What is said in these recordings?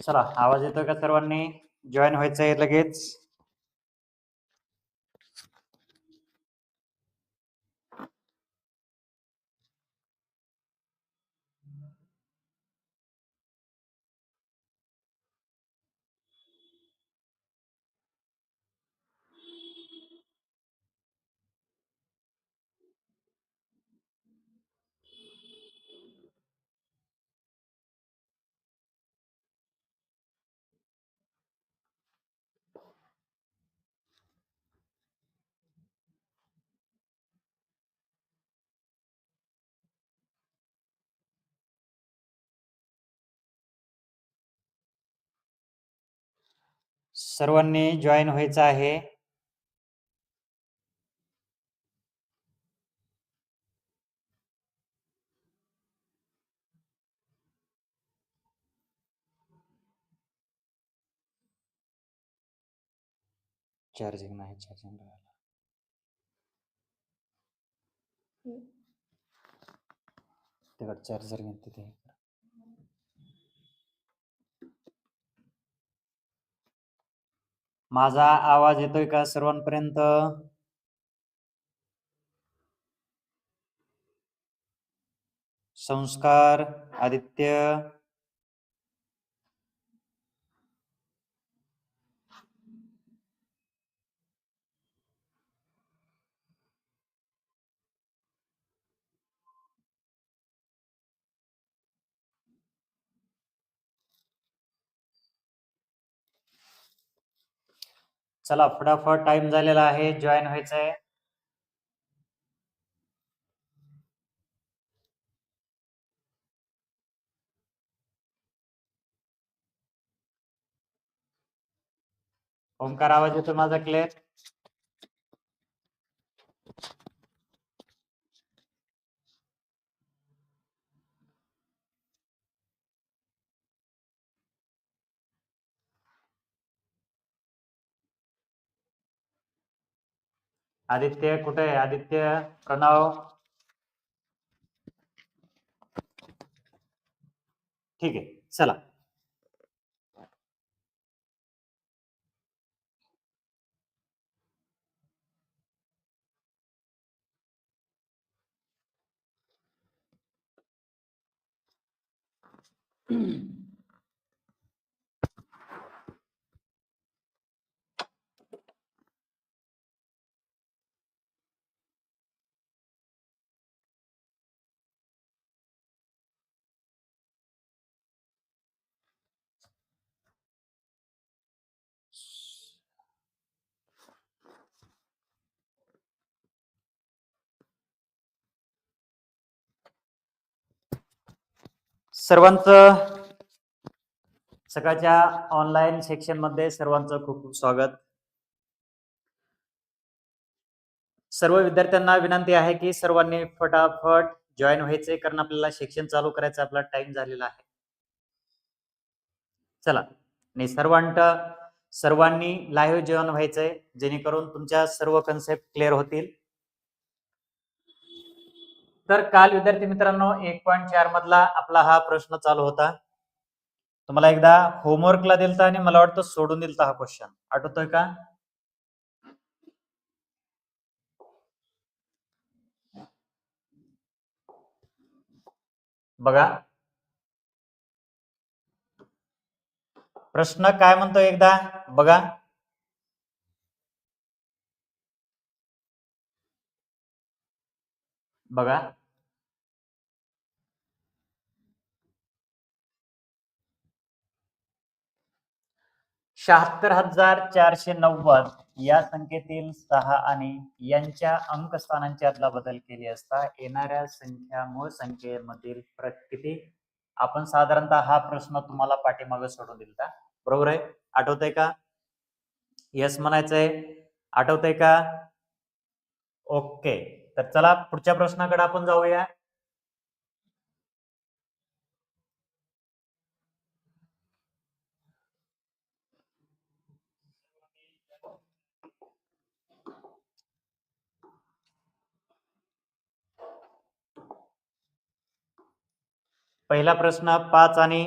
चला आवाज येतोय का सर्वांनी? जॉईन व्हायचंय लगेच. सर्वांनी जॉईन व्हायचं आहे. चार्जिंग नाही चार्जिंग तिकड चार्जर घेऊन तिथे हे कर. माझा आवाज येतोय का सर्वांपर्यंत? संस्कार आदित्य चला फटाफट टाइम झालेला आहे जॉईन व्हायचंय. ओंकार आवाज येतो माझा क्लिअर आदित्य कुठे आदित्य प्रणव ठीक आहे चला. सर्वांचं सकाळच्या ऑनलाईन सेक्शनमध्ये सर्वांचं खूप खूप स्वागत. सर्व विद्यार्थ्यांना विनंती आहे की सर्वांनी फटाफट जॉईन व्हायचे कारण आपल्याला सेक्शन चालू करायचा आपला टाइम झालेला आहे. चला आणि सर्वांट सर्वांनी लाईव्ह जॉईन व्हायचंय जेणेकरून तुमच्या सर्व कन्सेप्ट क्लिअर होतील. तर काल विद्यार्थी मित्रांनो एक पॉईंट चार मधला आपला हा प्रश्न चालू होता. तुम्हाला एकदा होमवर्कला दिलता आणि मला वाटतं सोडून दिलता हा क्वेश्चन आठवतोय का? बघा. प्रश्न काय म्हणतो एकदा? बघा. बघा. शहात्तर हजार चारशे नव्वद या संख्येतील सहा आणि यांच्या अंकस्थानांची आदला बदल केली असता येणाऱ्या संख्या मूळ संख्येमधील फरक किती? आपण साधारणतः हा प्रश्न तुम्हाला पाठीमागे सोडून दिलता बरोबर आहे? आठवतंय का? यस म्हणायचंय. आठवतंय का? ओके तर चला पुढच्या प्रश्नाकडे आपण जाऊया. पहिला प्रश्न पाच आणि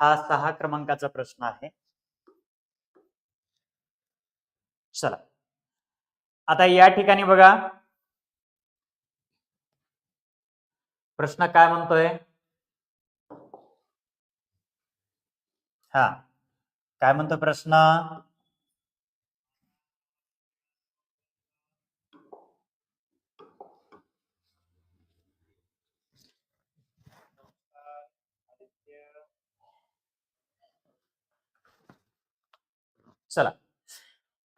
हा सहा क्रमांकाचा प्रश्न आहे. चला. आता या ठिकाणी बघा. प्रश्न काय म्हणतोय? हा. काय म्हणतो प्रश्न? चला.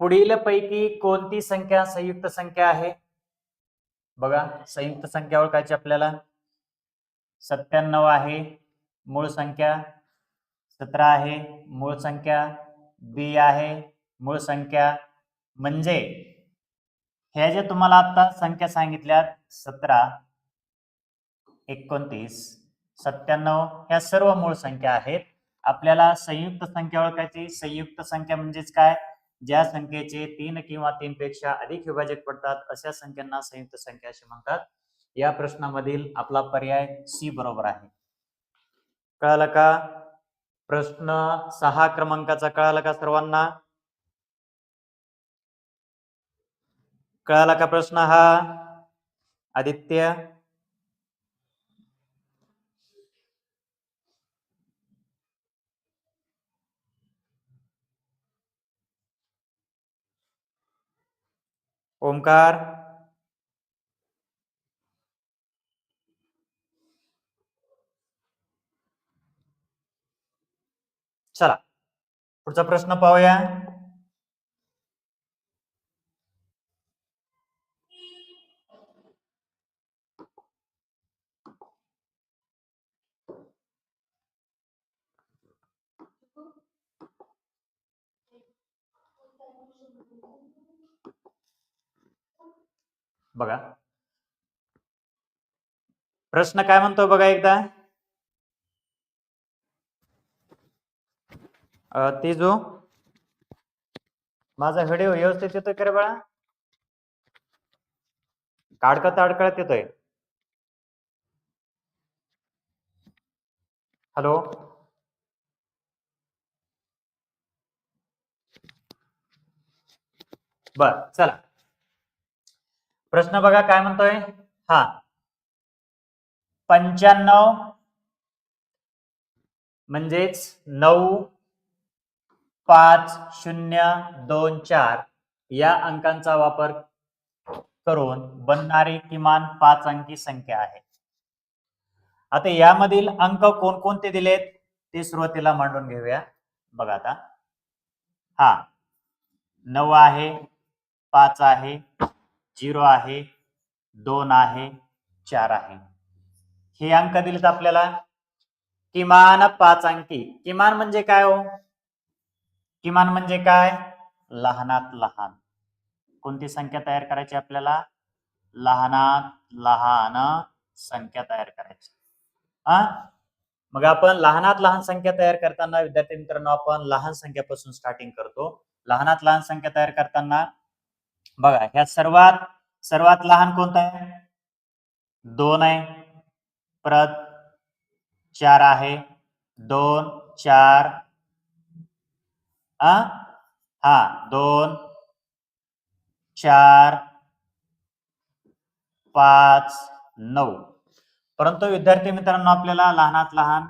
पुढील पैकी कोणती संख्या संयुक्त संख्या आहे? बघा संयुक्त संख्या ओळखायची आपल्याला. सत्त्याण्णव आहे मूळ संख्या सतरा आहे मूळ संख्या बी आहे मूळ संख्या म्हणजे ह्या ज्या तुम्हाला आता संख्या सांगितल्यात सतरा एकोणतीस सत्त्याण्णव ह्या सर्व मूळ संख्या आहेत. आपल्याला संयुक्त संख्या ओळखायची. संयुक्त संख्या म्हणजेच काय? ज्या संख्येचे तीन किंवा तीन पेक्षा अधिक विभाजक पडतात अशा संख्यांना संयुक्त संख्या असे म्हणतात. या प्रश्नामधील आपला पर्याय सी बरोबर आहे. कळालं का? प्रश्न सहा क्रमांकाचा कळाला का सर्वांना? कळाला का प्रश्न हा? आदित्य? ओमकार चला पुढचा प्रश्न पाहूया बघा. प्रश्न काय म्हणतो बघा एकदा? ते जो माझा व्हिडिओ व्यवस्थित येतोय का रे बाळा? काडकत अडकळत येतोय. हॅलो? बर चला. प्रश्न बघा काय म्हणतोय? हा. पंच्याण्णव म्हणजेच नऊ पाच शून्य दोन चार या अंकांचा वापर करून बनणारी किमान पाच अंकी संख्या आहे. आता यामधील अंक कोणकोणते दिलेत ते सुरुवातीला मांडून घेऊया. बघा आता. हा. नऊ आहे पाच आहे झिरो आहे दोन आहे चार आहे. हे अंक दिलेत आपल्याला. किमान पाच अंकी. किमान म्हणजे काय हो? किमान म्हणजे काय? लहानात लहान. कोणती संख्या तयार करायची आपल्याला? लहानात लहान संख्या तयार करायची. हा? मग आपण लहानात लहान संख्या तयार करताना विद्यार्थी मित्रांनो आपण लहान संख्यापासून स्टार्टिंग करतो. लहानात लहान संख्या तयार करताना बघा ह्या सर्वात सर्वात लहान कोणता आहे? दोन आहे. परत चार आहे. दोन चार. आ? हा दोन चार पाच नऊ. परंतु विद्यार्थी मित्रांनो आपल्याला लहानात लहान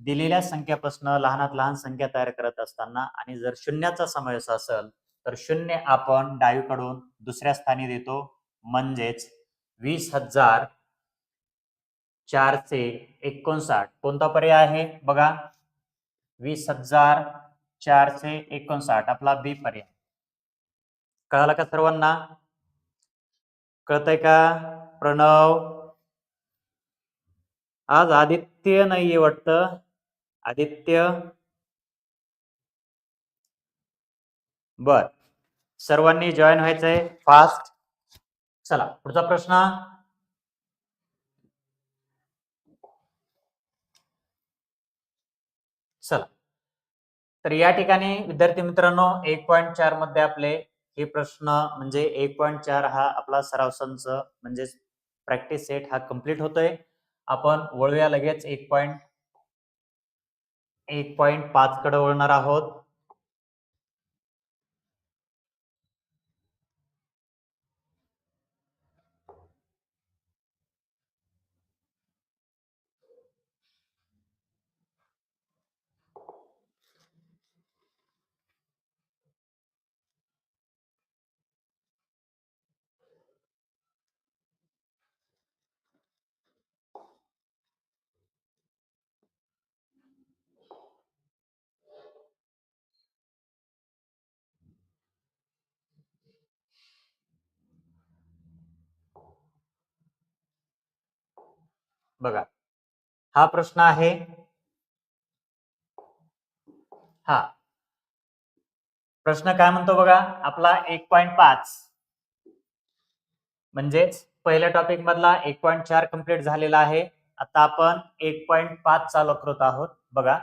दिलेल्या संख्यापासून लहानात लहान संख्या तयार करत असताना आणि जर शून्याचा समावेश असेल तर शून्य आपण डावीकडून दुसऱ्या स्थानी देतो. म्हणजेच वीस हजार चारशे एकोणसाठ. कोणता पर्याय आहे? बघा. वीस हजार चारशे एकोणसाठ. आपला बी पर्याय. कळाला का सर्वांना? कळतंय का? प्रणव? आज आदित्य नाहीये वाटतं. आदित्य? बर. सर्वांनी जॉईन व्हायचंय फास्ट चला पुढचा प्रश्न. चला. तर या ठिकाणी विद्यार्थी मित्रांनो एक पॉईंट चारमध्ये आपले हे प्रश्न म्हणजे एक पॉईंट चार हा आपला सराव संच म्हणजेच प्रॅक्टिस सेट हा कंप्लीट होतोय. आपण वळूया लगेच एक पॉईंट एक पॉईंट पाच कडे वळणार आहोत. बघा. हा प्रश्न आहे. हा. प्रश्न काय म्हणतो बघा? आपला एक पॉइंट पाच. म्हणजेच पहिल्या टॉपिक मधला एक पॉइंट चार कंप्लीट झालेला आहे. आता आपण एक पॉइंट पाच चालू करत आहोत. बघा.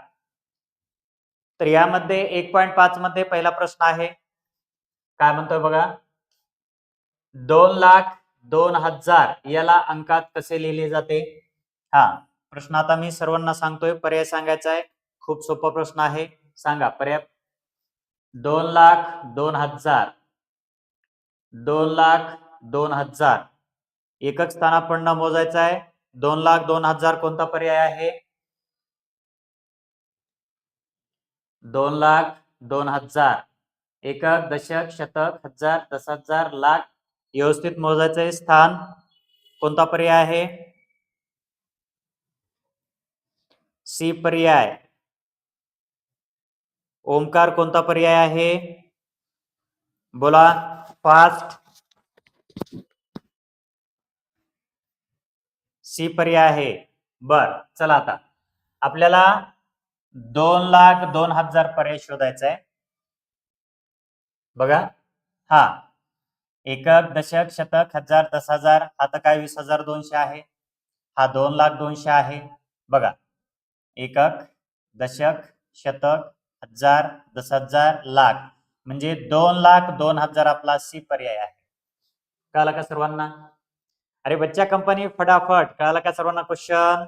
तर यामध्ये एक पॉइंट पाच मध्ये पहिला प्रश्न आहे. काय म्हणतोय बघा? दोन लाख दोन हजार याला अंकात कसे लिहिले जाते? हा प्रश्न आता मी सर्वांना सांगतोय. पर्याय सांगायचा आहे. खूप सोपा प्रश्न आहे. सांगा पर्याय. दोन लाख दोन हजार. दोन लाख दोन हजार. एकक स्थानापन्न मोजायचा आहे. दोन लाख दोन हजार कोणता पर्याय आहे? दोन लाख दोन हजार. एकक दशक शतक हजार दस हजार लाख. व्यवस्थित मोजायचं आहे स्थान कोणता पर्याय आहे? सी पर्याय. ओमकार कोणता पर्याय आहे? बोला फास्ट सी पर्याय आहे. बर चला आता. आपल्याला दोन लाख दोन हजार पर्याय शोधायचा आहे. बघा. हा. एकक दशक शतक हजार दस हजार आता काय वीस हजार दोनशे आहे? हा दोन लाख दोनशे आहे. बघा. एकक दशक शतक हजार दस हजार लाख. म्हणजे दोन लाख दोन हजार आपला सी पर्याय आहे. कळाला का सर्वांना? अरे बच्चा कंपनी फटाफट. कळाला का सर्वांना क्वेश्चन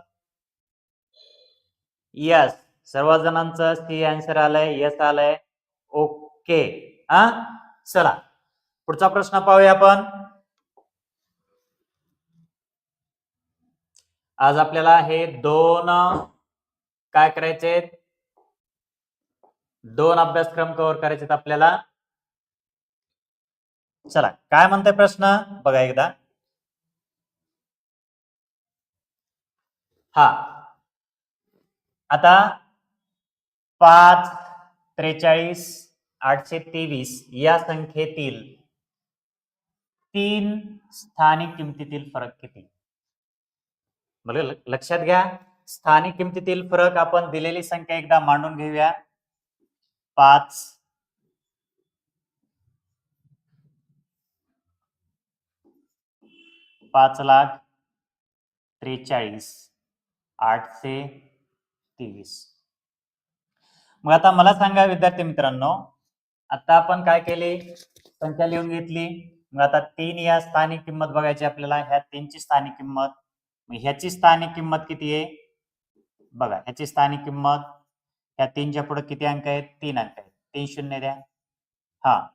यस सर्व जणांचं सी आन्सर आलंय यस आलंय. ओके हा? चला. पुढचा प्रश्न पाहूया आपण. आज आपल्याला हे दोन काय करायचे? दोन अभ्यासक्रम कव्हर करायचे आपल्याला. चला काय म्हणतोय प्रश्न? बघा एकदा. हा. आता पाच त्रेचाळीस आठशे तेवीस या संख्येतील तीन स्थानिक किमतीतील फरक किती? लक्षात घ्या. स्थानिक किमतीतील फरक आपण दिलेली संख्या एकदा मांडून घेऊया. पाच. पाच लाख त्रेचाळीस. आठशे तेवीस. मग आता मला सांगा विद्यार्थी मित्रांनो आता आपण काय केले? संख्या लिहून घेतली. मग आता तीन या स्थानिक किंमत बघायची आपल्याला. ह्या तीनची स्थानिक किंमत. मग ह्याची स्थानिक किंमत किती आहे? बघा ह्याची स्थानिक किंमत ह्या तीनच्या पुढे किती अंक आहेत? तीन अंक आहेत. तीन शून्य द्या. हा.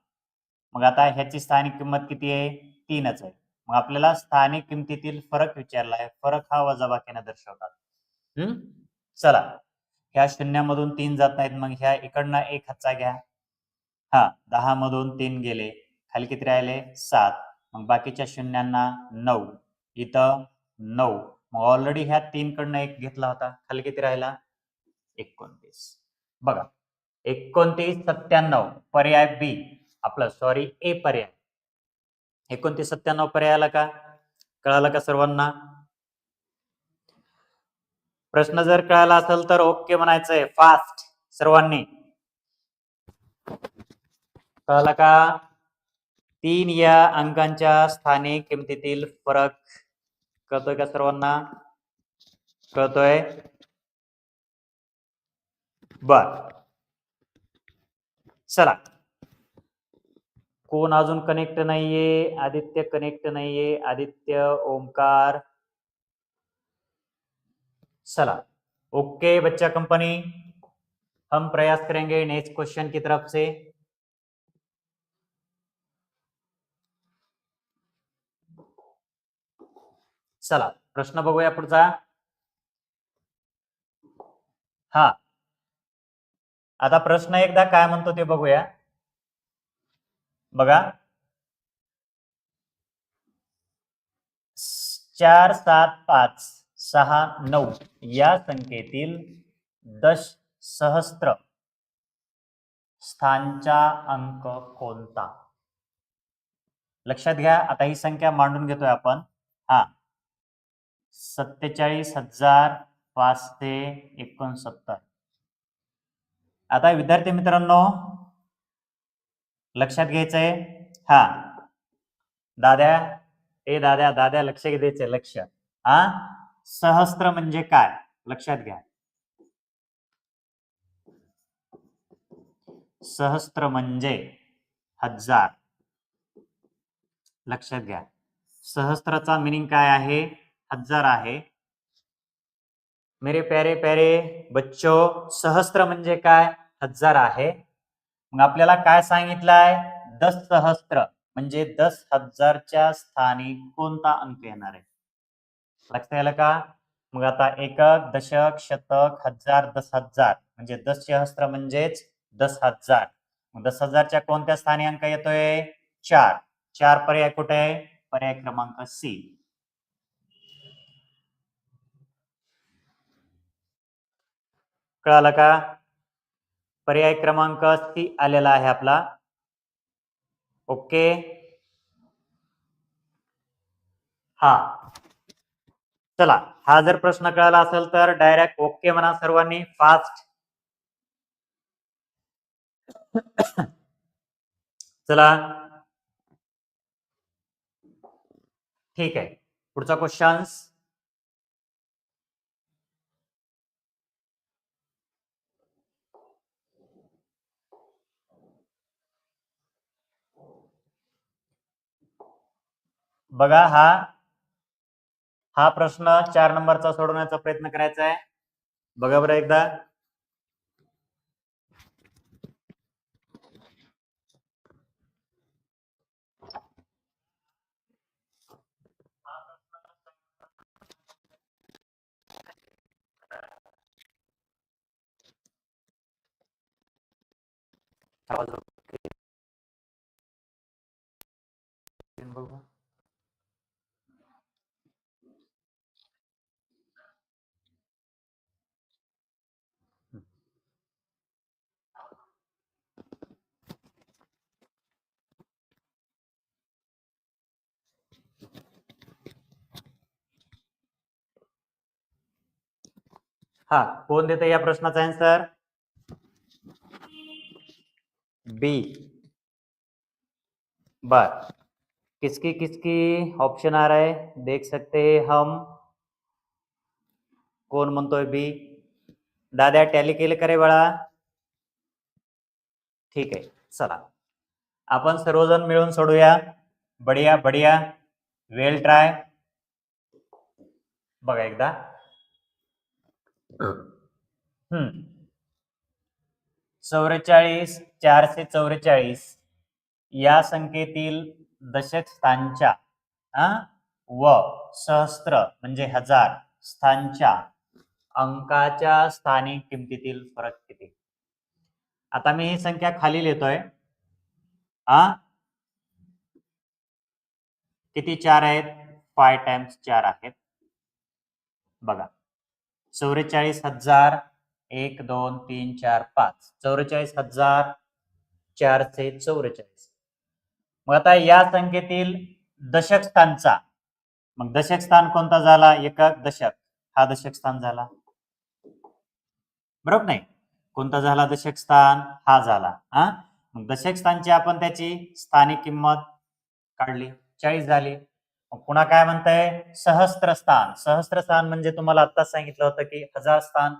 मग आता ह्याची स्थानिक किंमत किती आहे? तीनच आहे. मग आपल्याला स्थानिक किमतीतील फरक विचारला आहे. फरक हा वजाबाकीने दर्शवतात. हम्म चला. ह्या शून्यामधून तीन जात नाहीत. मग ह्या इकडनं एक हातचा घ्या. हा. दहा मधून तीन गेले. खाली किती राहिले? सात. मग बाकीच्या शून्यांना नऊ. इथं नऊ. मग ऑलरेडी ह्या तीन कडनं एक घेतला होता. खाली किती राहिला? एकोणतीस. बघा. एकोणतीस सत्त्याण्णव पर्याय बी आपला सॉरी ए पर्याय. एकोणतीस सत्त्याण्णव पर्याय आला का? कळाला का सर्वांना? प्रश्न जर कळाला असेल तर ओके म्हणायचंय. फास्ट सर्वांनी. कळाला का? तीन या अंकांच्या स्थानिक किमतीतील फरक कळतोय का सर्वांना? कळतोय? बर. चला. कोण अजून कनेक्ट नाहीये? आदित्य कनेक्ट नाहीये. आदित्य ओमकार चला. ओके बच्चा कंपनी हम प्रयास करेंगे नेक्स्ट क्वेश्चन की तरफ़ से. चला प्रश्न बघूया पुढचा. हा. आता प्रश्न एकदा काय म्हणतो ते बघूया. बघा. चार सात पाच सहा नऊ या संख्येतील दश सहस्त्र स्थानचा अंक कोणता? लक्षात घ्या आता ही संख्या मांडून घेतोय आपण. हा. सत्तेचाळीस हजार पाचशे एकोणसत्तर. आता विद्यार्थी मित्रांनो लक्षात घ्यायचंय? हा. दाद्या ए दाद्या दाद्या लक्ष द्यायचंय लक्ष. हा? सहस्त्र म्हणजे काय? लक्षात घ्या. सहस्त्र म्हणजे हजार. लक्षात घ्या. सहस्त्राचा मिनिंग काय आहे? हजार आहे. मेरे प्यारे प्यारे बच्चो सहस्त्र म्हणजे काय? हजार आहे. मग आपल्याला काय सांगितलंय? दस सहस्त्र म्हणजे दस हजारच्या स्थानी कोणता अंक येणार आहे? लक्षात आलं का? मग आता एकक दशक शतक हजार दस हजार. म्हणजे दस सहस्त्र म्हणजेच दस हजार. मग दस हजारच्या कोणत्या स्थानी अंक येतोय? चार. चार पर्याय कुठे? पर्याय क्रमांक सी. कळालं का? पर्याय क्रमांक सी आलेला आहे आपला. ओके? हा. चला हा जर प्रश्न कळाला असेल तर डायरेक्ट ओके म्हणा सर्वांनी फास्ट. चला. ठीक आहे. पुढचा क्वेश्चन्स बघा हा हा प्रश्न चार नंबरचा सोडवण्याचा प्रयत्न करायचा आहे. बघा बरं एकदा. बघू हा कोण देत या प्रश्नाचा आन्सर बी बर. किसकी किसकी? ऑप्शन आ रहा है देख सकते हैं हम. कोण म्हणतोय बी दादा टॅली केले करे बाळा? ठीक आहे चला. आपण सर्वजण मिळून सोडूया. बढिया बढिया. वेल ट्राय बघा एकदा. हम्म चौवेचाळीस चारशे चौवेचाळीस या संख्येतील दशक स्थानच्या व सहस्त्र म्हणजे हजार स्थानच्या अंकाच्या स्थानिक किमतीतील फरक किती? आता मी ही संख्या खाली लिहितोय. आ? किती चार आहेत? फाय टाइम्स चार आहेत. बघा. चौवेचाळीस हजार एक दोन तीन चार पाच. चौवेचाळीस हजार चारशे चौवेचाळीस. मग आता या संख्येतील दशक स्थानचा. मग दशक स्थान कोणता झाला? एकक दशक. हा दशक स्थान झाला. बरोबर नाही? कोणता झाला दशक स्थान? हा झाला. हा? मग दशक स्थानची आपण त्याची स्थानिक किंमत काढली. चाळीस झाली. पुन्हा काय म्हणताय? सहस्त्र स्थान सहस्त्र स्थान म्हणजे तुम्हाला आत्ताच सांगितलं होतं की हजार स्थान.